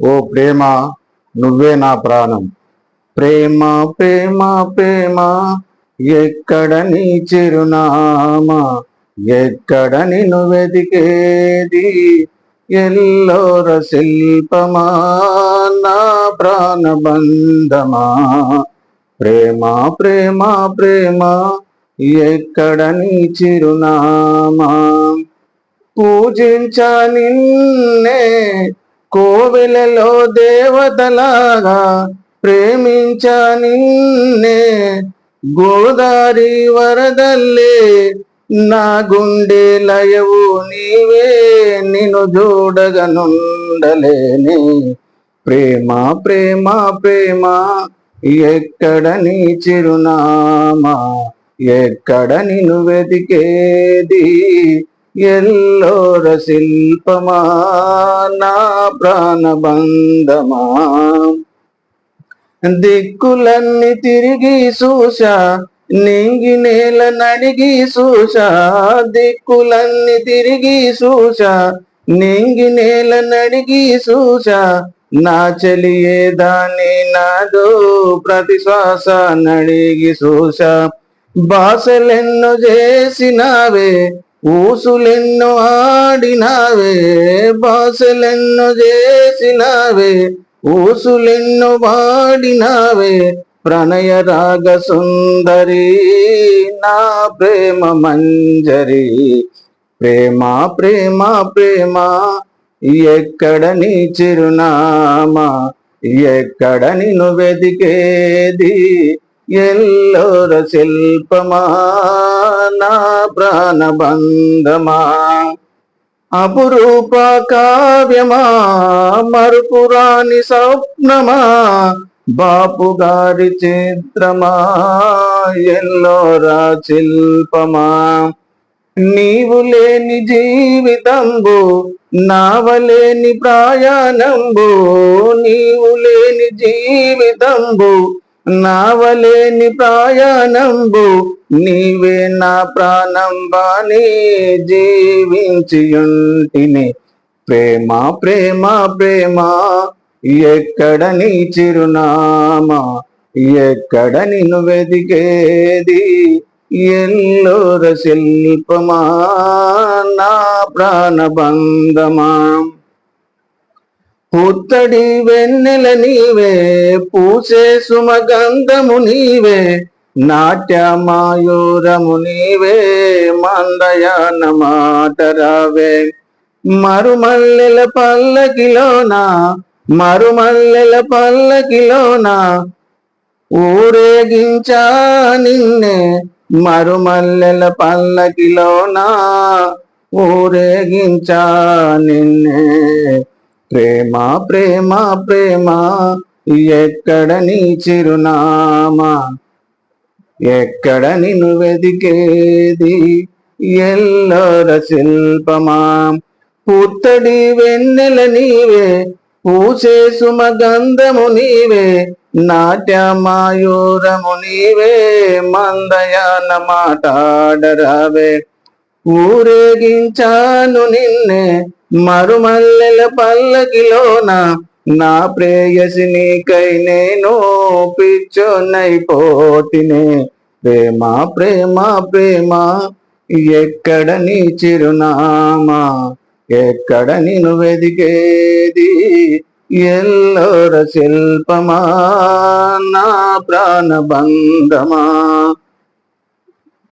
ఓ ప్రేమ నువ్వే నా ప్రాణం. ప్రేమ ప్రేమ ప్రేమ ఎక్కడ నీ చిరునామా? ఎక్కడ నిన్ను వెతికేది? ఎల్లోర శిల్పమా? నా ప్రాణబంధమా ప్రేమ ప్రేమ ప్రేమ ఎక్కడ నీ చిరునామా? పూజించ నిన్నే కోవెలలో దేవతలాగా ప్రేమించ నిన్నే. గోదారి వరదల్లే నా గుండె లయవు నీవే. నిన్ను చూడగనుండలేని ప్రేమ ప్రేమ ప్రేమ. ఎక్కడ నీ చిరునామా? ఎక్కడ నిన్ను వెతికేది? ఎల్లోర శిల్పమా నా ప్రాణబంధమా దిక్కులన్నీ తిరిగి చూసా నింగి నేల నడిగి చూసా దిక్కులన్నీ తిరిగి చూసా నింగి నేల నడిగి చూసా నా చెలియే దాని నాదో ప్రతి శ్వాస నడిగి చూసా బాసలెన్నో చేసినావే ఊసులెన్నో ఆడినావే బాసలెన్నో చేసినావే ఊసులెన్నో వాడినావే ప్రణయ రాగ సుందరి నా ప్రేమ మంజరి. ప్రేమ ప్రేమ ప్రేమ ఎక్కడ నీ చిరునామా ఎక్కడ నిన్ను వెతికేది? ఎల్లోర శిల్పమా నా ప్రాణబంధమా. అపురూప కావ్యమా మరుపురాని స్వప్నమా బాపు గారి చిత్రమా ఎల్లోరా శిల్పమా. నీవు లేని జీవితంబు నావలేని ప్రయాణంబు నీవు లేని జీవితంబు నావలేని ప్రయాణంబు నీవే నా ప్రాణం బాని జీవించియుంటిని. ప్రేమ ప్రేమ ప్రేమ ఎక్కడ నీ చిరునామా? ఎక్కడ నిన్ను వెతికేది? ఎల్లోర శిల్పమా నా ప్రాణబంధమా? పుత్తడి వెన్నెల నీవే పూసే సుమగంధము నీవే నాట్యమాయూరము నీవే మందయాన మాటరావే. మరుమల్లెల పల్లకిలోన మరుమల్లెల పల్లకిలోన ఊరేగించా నిన్నే మరుమల్లెల పల్లకిలోన ఊరేగించా నిన్నే. ప్రేమ ప్రేమ ప్రేమ ఎక్కడ నీ చిరునామా? ఎక్కడ నిన్ను వెదికేది ఎల్లోర శిల్పమా? పుత్తడి వెన్నెల నీవే పూసే సుమగంధము నీవే నాట్యమాయూరము నీవే మందయాన మాటాడరావే. ఊరేగించాను నిన్నే మరుమల్లెల పల్లకిలోన. నా ప్రేయసి నీకై నేను పిచ్చోనైపోతినే ప్రేమ ప్రేమ ప్రేమ ఎక్కడ నీ చిరునామా? ఎక్కడ నిను వెదికేది? ఎల్లోర శిల్పమా? నా ప్రాణబంధమా?